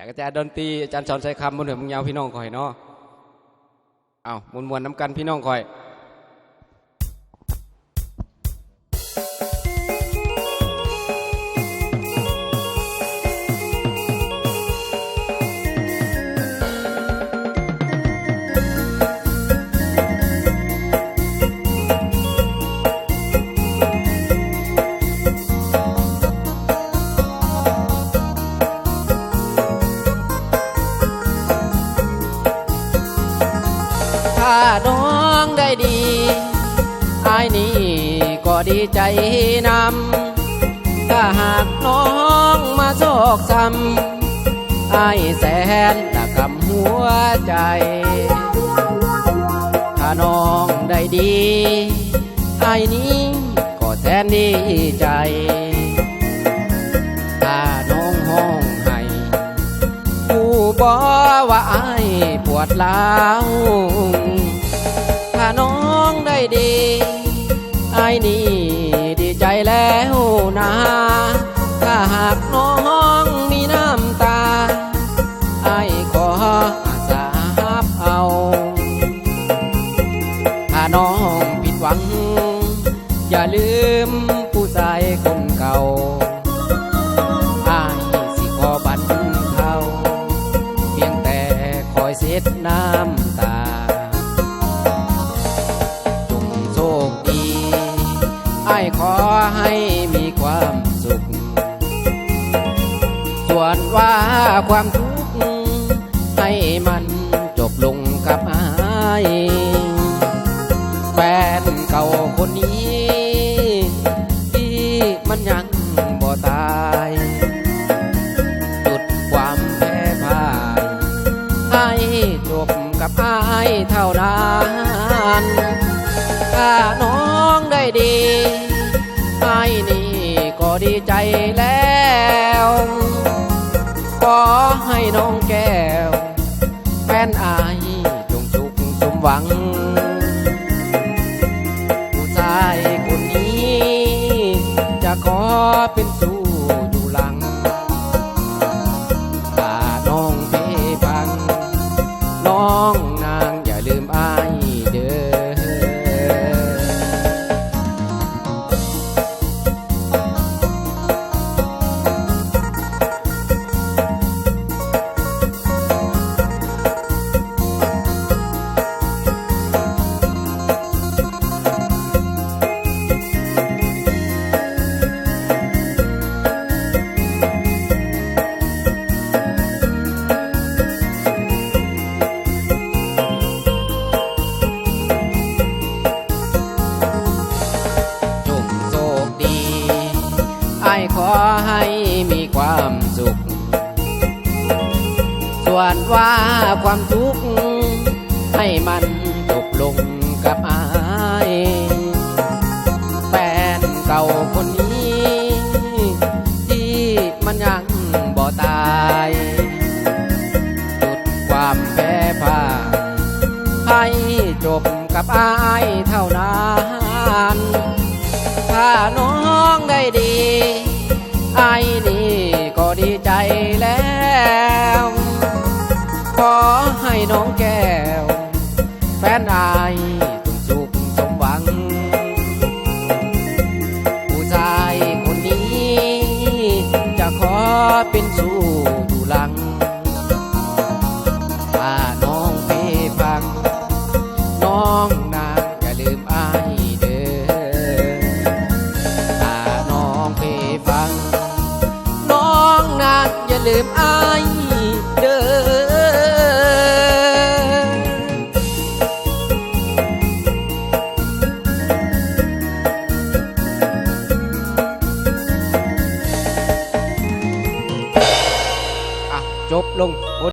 จากอาจารย์ดนตรีอาจารย์สอนใส่คำบนหัวมึงยาวพี่น้องคอยเนาะเอามวนมวนน้ำกันพี่น้องคอย น้องได้ดีไอ้ายนี่ก็ดีใจนำถ้าหากน้องมาโศกช้ำไอ้ายแสนละกำหัวใจ ถ้าน้องได้ดีไอ้ายนี้ก็แสนดีใจถ้าน้องห้องให้ผู้บอกว่าไอ้าย ปวดล้าวถ้าน้องได้ดีไอ้นี่ดีใจแล้วนะถ้าหากน้องมีน้ำตาไอ้ขอสาบเอาถ้าน้องผิดหวัง อย่าลืม เช็ดน้ำตา จงโชคดีไอ้ขอให้มีความสุข ส่วนว่าความทุกข์ให้มัน จบกับอายเท่านั้นถ้าน้องได้ดีไอ้ายนี่ก็ดีใจแล้ว ขอให้น้องแก้ว แฟนอายจงสุขสมหวัง ผู้ชายคนนี้ จะขอเป็นสู น้อง ให้มีความสุข ส่วนว่าความทุกข์ให้มันจบลงกับอายแฟนเก่าคนนี้ ที่มันยังบ่ตายจุดความแพ้พ่ายให้จบกับอายเท่านั้น ถ้าน้องได้ดี น้องแก้ว แฟนอายจงสุขสมหวัง ผู้ชายคนนี้ จะขอเป็นสู้อยู่หลัง ถ้าน้องไปฟัง น้องนางอย่าลืมอายเด้อถ้าน้องเพฟัง น้องนางอย่าลืมอาย อะจบลง